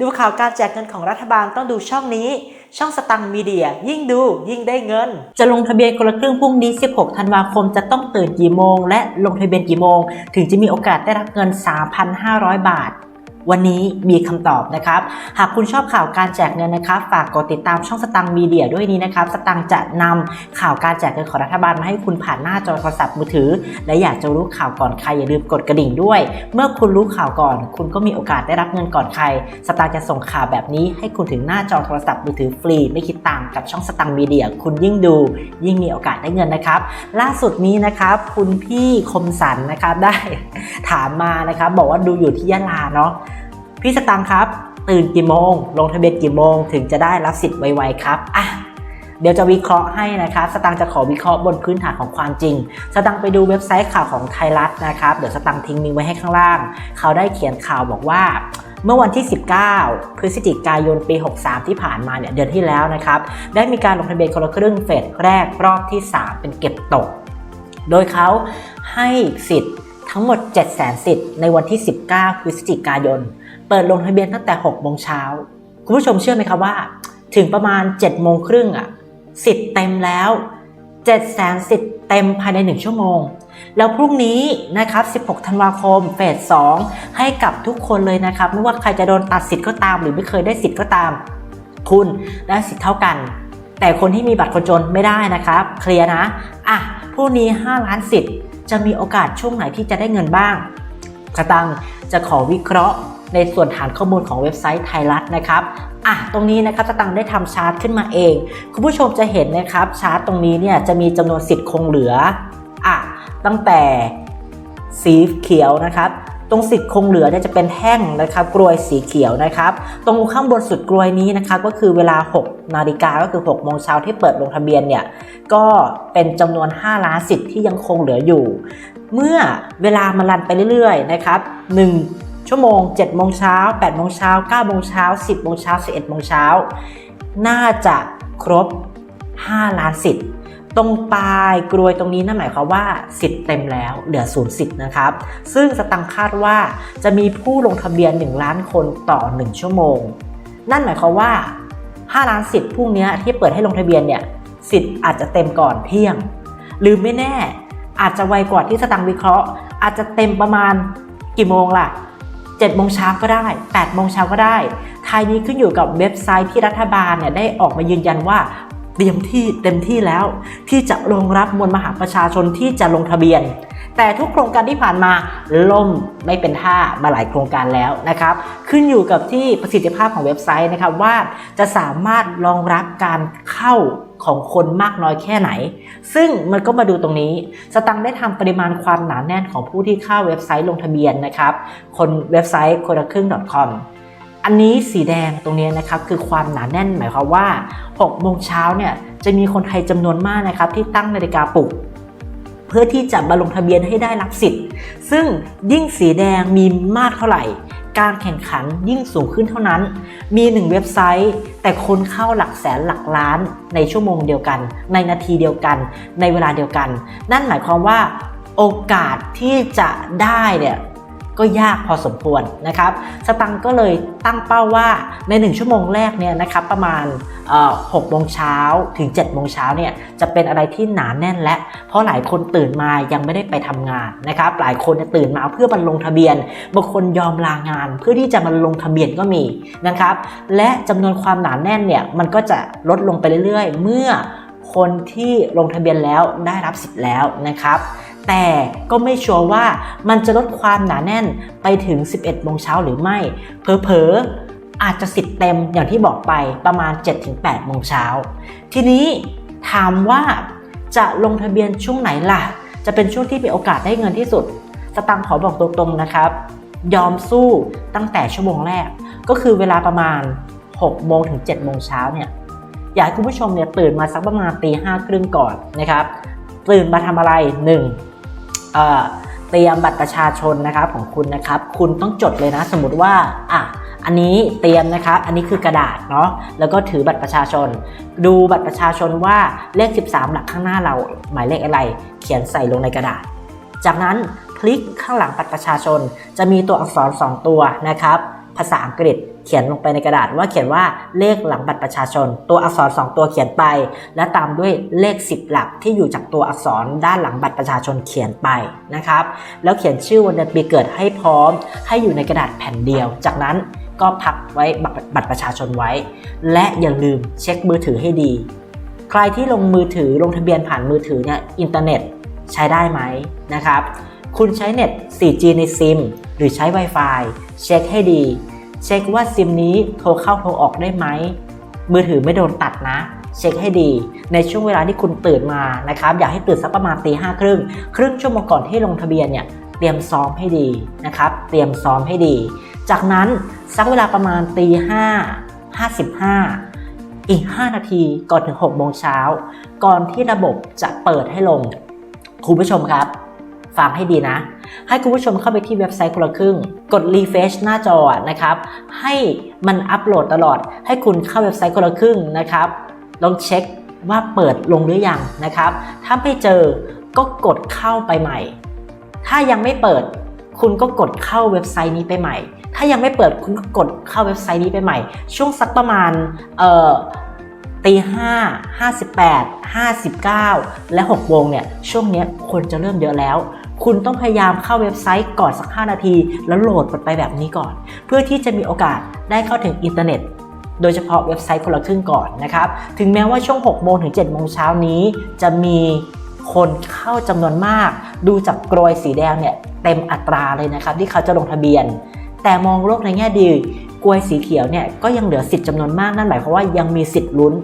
ดูข่าวการแจกเงินของรัฐบาลต้องดูช่องนี้ ช่องสตังค์มีเดีย ยิ่งดูยิ่งได้เงิน จะลงทะเบียนคนละครึ่งพรุ่งนี้ 16 ธันวาคมจะต้องตื่นกี่โมง และลงทะเบียนกี่โมง ถึงจะมีโอกาสได้รับเงิน 3,500 บาท วันนี้มีคำตอบนะครับ หากคุณชอบข่าวการแจกเงินนะครับ ฝากกดติดตามช่องสตังค์มีเดียด้วยนี้นะครับ สตังค์จะนำข่าวการแจกเงินของรัฐบาลมาให้คุณผ่านหน้าจอโทรศัพท์มือถือ และอยากจะรู้ข่าวก่อนใครอย่าลืมกดกระดิ่งด้วย เมื่อคุณรู้ข่าวก่อน คุณก็มีโอกาสได้รับเงินก่อนใคร สตางค์จะส่งข่าวแบบนี้ ให้คุณถึงหน้าจอโทรศัพท์มือถือฟรี ไม่คิดตังค์กับช่องสตังค์มีเดีย คุณยิ่งดู ยิ่งมีโอกาสได้เงินนะครับ ล่าสุดนี้นะครับคุณพี่คมสันนะครับได้ถามมานะครับบอกว่าดูอยู่ที่ยะลาเนาะ พี่สตังค์ครับ ตื่นกี่โมง ลงทะเบียนกี่โมง ถึงจะได้รับสิทธิ์ไวๆครับอะเดี๋ยวจะวิเคราะห์ให้นะครับ สตังค์จะขอวิเคราะห์บนพื้นฐานของความจริง สตังค์ไปดูเว็บไซต์ข่าวของไทยรัฐนะครับ เดี๋ยวสตังค์ทิ้งลิงก์ไว้ให้ข้างล่าง เขาได้เขียนข่าวบอกว่า เมื่อวันที่ 19 พฤศจิกายนปี 63 ที่ผ่านมาเนี่ยเดือนที่แล้วนะครับ ได้มีการลงทะเบียนคนละครึ่งเฟสแรกรอบที่ 3 เป็นเก็บตก โดยเขาให้สิทธิ์ทั้งหมด 700,000สิทธิ์ในวันที่ 19 พฤศจิกายน เปิดลงทะเบียนตั้งแต่6โมงเช้าคุณผู้ชมเชื่อไหมครับว่า ถึงประมาณ7โมงครึ่งอะสิทธิ์เต็มแล้ว700,000สิทธิ์เต็มภายใน 1 ชั่วโมง แล้วพรุ่งนี้นะครับ 16 ธันวาคม เฟส 2 ให้กับทุกคนเลยนะครับ ไม่ว่าใครจะโดนตัดสิทธิ์ก็ตาม หรือไม่เคยได้สิทธิ์ก็ตาม คุณได้สิทธิ์เท่ากัน แต่คนที่มีบัตรคนจนไม่ได้นะครับ เคลียร์นะ อะพรุ่งนี้ 5 ล้านสิทธิ์ จะมีโอกาสช่วงไหนที่จะได้เงินบ้างสตังจะขอวิเคราะห์ ในส่วนฐานข้อมูลของเว็บไซต์ไทยรัฐนะครับอะตรงนี้นะครับสตังได้ทำชาร์ตขึ้นมาเอง คุณผู้ชมจะเห็นนะครับชาร์ตตรงนี้เนี่ยจะมีจำนวนสิทธิ์คงเหลืออะตั้งแต่สีเขียวนะครับตรงสิทธิ์คงเหลือเนี่ยจะเป็นแท่งนะครับกรวยสีเขียวนะครับ ตรงข้างบนสุดกรวยนี้นะครับก็คือเวลา 6 นาฬิกาก็คือ6โมงเช้าที่เปิดลงทะเบียนเนี่ยก็เป็นจำนวน 5 ล้านสิทธิ์ที่ยังคงเหลืออยู่ เมื่อเวลามันรันไปเรื่อยๆนะครับ1 ชั่วโมง7โมงเช้า8โมงเช้า9โมงเช้า10โมงเช้า11โมงเช้าน่าจะครบ 5 ล้านสิทธิ์ตรงปลายกรวยตรงนี้นั่นหมายความว่าสิทธิ์เต็มแล้วเหลือศูนย์สิทธิ์นะครับ ซึ่งสตังค์คาดว่าจะมีผู้ลงทะเบียน 1 ล้านคนต่อ 1 ชั่วโมง นั่นหมายความว่า 5 ล้านสิทธิ์พรุ่งนี้ที่เปิดให้ลงทะเบียนเนี่ยสิทธิ์อาจจะเต็มก่อนเที่ยง หรือไม่แน่อาจจะไวกว่าที่สตังค์วิเคราะห์ อาจจะเต็มประมาณกี่โมงล่ะ 7โมงเช้าก็ได้8โมงเช้าก็ได้ทายนี้ขึ้นอยู่กับเว็บไซต์ที่รัฐบาลเนี่ยได้ออกมายืนยันว่าเตรียมที่เต็มที่แล้ว ที่จะรองรับมวลมหาประชาชนที่จะลงทะเบียน แต่ทุกโครงการที่ผ่านมาล่มไม่เป็นท่ามาหลายโครงการแล้วนะครับ ขึ้นอยู่กับที่ประสิทธิภาพของเว็บไซต์นะครับว่าจะสามารถรองรับการเข้า ของคนมากน้อยแค่ไหน ซึ่งมันก็มาดูตรงนี้ สตังได้ทำปริมาณความหนาแน่นของผู้ที่เข้าเว็บไซต์ลงทะเบียนนะครับ คนเว็บไซต์คนละครึ่ง .com อันนี้สีแดงตรงนี้นะครับคือความหนาแน่นหมายความว่า6โมงเช้าเนี่ยจะมีคนไทยจำนวนมากนะครับที่ตั้งนาฬิกาปลุกเพื่อที่จะมาลงทะเบียนให้ได้รับสิทธิ์ ซึ่งยิ่งสีแดงมีมากเท่าไหร่ การแข่งขันยิ่งสูงขึ้นเท่านั้น มีหนึ่งเว็บไซต์ แต่คนเข้าหลักแสนหลักล้านในชั่วโมงเดียวกัน ในนาทีเดียวกัน ในเวลาเดียวกัน นั่นหมายความว่าโอกาสที่จะได้เนี่ย ก็ยากพอสมควรนะครับสตังค์ก็เลยตั้งเป้าว่าใน 1 ชั่วโมงแรกเนี่ยนะครับประมาณ6โมงเช้าถึง7โมงเช้าเนี่ยจะเป็นอะไรที่หนาแน่นและ เพราะหลายคนตื่นมายังไม่ได้ไปทำงานนะครับหลายคนตื่นมาเพื่อมาลงทะเบียนบางคนยอมลางาน เพื่อที่จะมาลงทะเบียนก็มีนะครับและจำนวนความหนาแน่นเนี่ยมันก็จะลดลงไปเรื่อยๆ เมื่อคนที่ลงทะเบียนแล้วได้รับสิทธิ์แล้วนะครับ แต่ก็ไม่ชัวร์ว่ามันจะลดความหนาแน่นไปถึง 11โมงเช้าหรือไม่ เผลอๆ อาจจะสิทธิ์เต็มอย่างที่บอกไปประมาณ 7-8โมงเช้า ทีนี้ถามว่าจะลงทะเบียนช่วงไหนล่ะ จะเป็นช่วงที่มีโอกาสได้เงินที่สุด สตังค์ขอบอกตรงๆนะครับ ยอมสู้ตั้งแต่ชั่วโมงแรก ก็คือเวลาประมาณ6โมงถึง7โมงเช้าเนี่ยอยากให้คุณผู้ชมเนี่ยตื่นมาสักประมาณตีห้าครึ่งก่อนนะครับ ตื่นมาทำอะไร 1. เตรียมบัตรประชาชนนะครับของคุณนะครับ คุณต้องจดเลยนะ สมมติว่าอะอันนี้เตรียมนะครับ อันนี้คือกระดาษเนาะ แล้วก็ถือบัตรประชาชน ดูบัตรประชาชนว่าเลข 13 หลักข้างหน้าเราหมายเลขอะไร เขียนใส่ลงในกระดาษ จากนั้นพลิกข้างหลังบัตรประชาชน จะมีตัวอักษร 2 ตัวนะครับ ภาษาอังกฤษเขียนลงไปในกระดาษว่าเขียนว่าเลขหลังบัตรประชาชน ตัวอักษร 2 ตัวเขียนไป และตามด้วยเลข 10 หลักที่อยู่จากตัวอักษรด้านหลังบัตรประชาชนเขียนไปนะครับ แล้วเขียนชื่อวันเดือนปีเกิดให้พร้อม ให้อยู่ในกระดาษแผ่นเดียว จากนั้นก็พักไว้บัตรบัตรประชาชนไว้ และอย่าลืมเช็คมือถือให้ดี ใครที่ลงมือถือลงทะเบียนผ่านมือถือเนี่ยอินเทอร์เน็ตใช้ได้ไหมนะครับ คุณใช้เน็ต 4G ในซิม หรือใช้ Wi-Fi เช็คให้ดี เช็คว่าซิมนี้โทรเข้าโทรออกได้ไหม มือถือไม่โดนตัดนะ เช็คให้ดี ในช่วงเวลาที่คุณตื่นมานะครับ อยากให้ตื่นสักประมาณตีห้าครึ่งครึ่งชั่วโมงก่อนที่ลงทะเบียนเนี่ยเตรียมซ้อมให้ดีนะครับ เตรียมซ้อมให้ดี จากนั้นสักเวลาประมาณตีห้าห้าสิบห้าอีก 5 นาทีก่อนถึง6โมงเช้า ก่อนที่ระบบจะเปิดให้ลง คุณผู้ชมครับ ฟังให้ดีนะ ให้คุณผู้ชมเข้าไปที่เว็บไซต์คนละครึ่ง กด refresh หน้าจอนะครับ ให้มันอัปโหลดตลอด ให้คุณเข้าเว็บไซต์คนละครึ่งนะครับ ลองเช็คว่าเปิดลงหรือยังนะครับ ถ้าไม่เจอก็กดเข้าไปใหม่ ถ้ายังไม่เปิด คุณก็กดเข้าเว็บไซต์นี้ไปใหม่ ถ้ายังไม่เปิดคุณก็กดเข้าเว็บไซต์นี้ไปใหม่ ช่วงสักประมาณเอ่อ ตีห้าห้าสิบแปดห้าสิบเก้าและหกโมงเนี่ยช่วงนี้คนจะเริ่มเยอะแล้ว คุณต้องพยายามเข้าเว็บไซต์ก่อนสัก 5 นาที แล้วโหลดมันไปแบบนี้ก่อน เพื่อที่จะมีโอกาสได้เข้าถึงอินเทอร์เน็ตโดยเฉพาะเว็บไซต์คนละครึ่งก่อนนะครับ ถึงแม้ว่าช่วง 6 โมงถึง 7 โมงเช้านี้ จะมีคนเข้าจำนวนมาก ดูจากกรวยสีแดงเนี่ยเต็มอัตราเลยนะครับ ที่เขาจะลงทะเบียน แต่มองโลกในแง่ดี กลวยสีเขียวเนี่ยก็ยังเหลือสิทธิ์จำนวนมากนั่นหมายความว่ายังมีสิทธิ์ลุ้น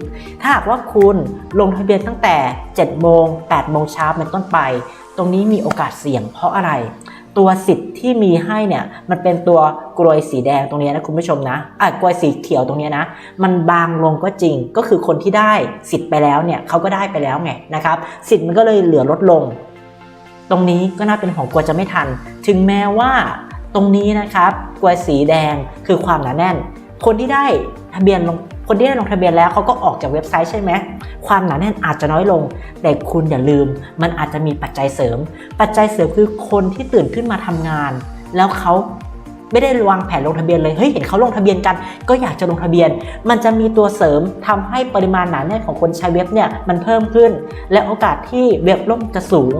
ถ้าหากว่าคุณลงทะเบียนตั้งแต่ 7 โมง 8 โมงเช้าเป็นต้นไป ตรงนี้มีโอกาสเสี่ยงเพราะอะไร ตัวสิทธิ์ที่มีให้เนี่ยมันเป็นตัวกลวยสีแดงตรงนี้นะคุณผู้ชมนะอะกลวยสีเขียวตรงนี้นะ มันบางลงก็จริงก็คือคนที่ได้สิทธิ์ไปแล้วเนี่ยเขาก็ได้ไปแล้วไงนะครับสิทธิ์มันก็เลยเหลือลดลง ตรงนี้ก็น่าเป็นห่วงกลัวจะไม่ทัน ถึงแม้ว่า ตรงนี้นะครับกลวยสีแดงคือความหนาแน่น คนที่ได้ทะเบียนลงคนที่ได้ลงทะเบียนแล้วเขาก็ออกจากเว็บไซต์ใช่ไหมความหนาแน่นอาจจะน้อยลง แต่คุณอย่าลืม มันอาจจะมีปัจจัยเสริม ปัจจัยเสริมคือคนที่ตื่นขึ้นมาทำงาน แล้วเขาไม่ได้วางแผนลงทะเบียนเลย เฮ้ย เห็นเขาลงทะเบียนกัน ก็อยากจะลงทะเบียน มันจะมีตัวเสริมทำให้ปริมาณหนาแน่นของคนใช้เว็บเนี่ยมันเพิ่มขึ้น และโอกาสที่เว็บล่มจะสูง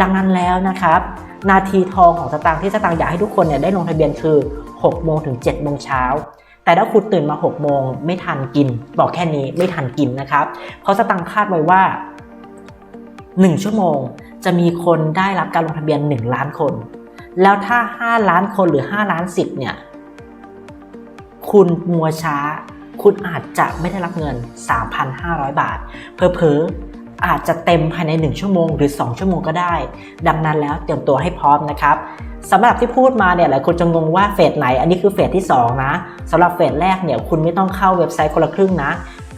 ดังนั้นแล้วนะครับ นาทีทองของสตางค์ที่สตางค์อยากให้ทุกคนเนี่ยได้ลงทะเบียนคือ6โมงถึง7โมงเช้าแต่ถ้าคุณตื่นมา6โมงไม่ทันกิน บอกแค่นี้ไม่ทันกินนะครับ เพราะสตังค์คาดไว้ว่า 1 ชั่วโมงจะมีคนได้รับการลงทะเบียน 1 ล้านคน แล้วถ้า 5 ล้านคนหรือ 5 ล้านสิทธิ์เนี่ย คุณมัวช้า คุณอาจจะไม่ได้รับเงิน 3,500 บาทเพอเพอ อาจจะเต็มภายใน 1 ชั่วโมงหรือ 2 ชั่วโมงก็ได้ ดังนั้นแล้วเตรียมตัวให้พร้อมนะครับสำหรับที่พูดมาเนี่ยหลายคนจะงงว่าเฟสไหน อันนี้คือเฟสที่ 2 นะสำหรับเฟสแรกเนี่ยคุณไม่ต้องเข้าเว็บไซต์คนละครึ่งนะ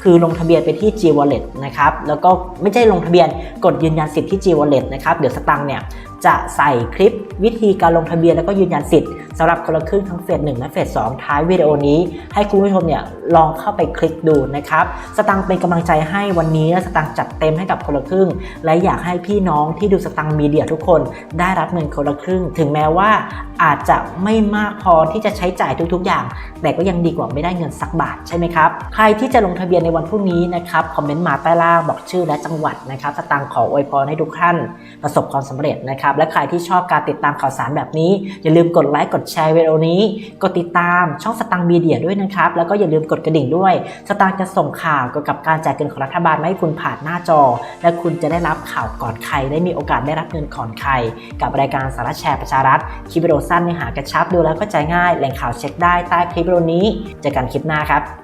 คือลงทะเบียนไปที่ G Wallet นะครับแล้วก็ไม่ใช่ลงทะเบียนกดยืนยันสิทธิ์ที่ G Wallet นะครับเดี๋ยวสตังค์เนี่ยจะใส่คลิปวิธีการลงทะเบียนแล้วก็ยืนยันสิทธิ์ สำหรับคนละครึ่งทั้งเฟส1และเฟส2ท้ายวิดีโอนี้ ให้คุณผู้ชมเนี่ยลองเข้าไปคลิกดูนะครับสตังเป็นกำลังใจให้วันนี้และสตังจัดเต็มให้กับคนละครึ่ง และอยากให้พี่น้องที่ดูสตังมีเดียทุกคนได้รับเงินคนละครึ่ง ถึงแม้ว่าอาจจะไม่มากพอที่จะใช้จ่ายทุกๆ อย่าง แต่ก็ยังดีกว่าไม่ได้เงินสักบาทใช่ไหมครับใครที่จะลงทะเบียนในวันพรุ่งนี้นะครับคอมเมนต์มาใต้ล่างบอกชื่อและจังหวัดนะครับสตางขออวยพรให้ทุกท่าน ประสบความสำเร็จนะครับและใครที่ชอบการติดตามข่าวสารแบบนี้อย่าลืมกดไลค์กดแชร์วิดีโอนี้ กดติดตามช่องสตางมีเดียด้วยนะครับ แล้วก็อย่าลืมกดกระดิ่งด้วย สตางจะส่งข่าวเกี่ยวกับการแจกเงินของรัฐบาลมาให้คุณผ่านหน้าจอ และคุณจะได้รับข่าวก่อนใคร ได้มีโอกาสได้รับเงินก่อนใคร กับรายการสาระแชร์ประชารัฐคลิปวิดีโอสั้นเนื้อหากระชับดูแล้วเข้าใจง่าย แหล่งข่าวเช็คได้ใต้คลิปวิดีโอนี้เจอกันคลิปหน้าครับ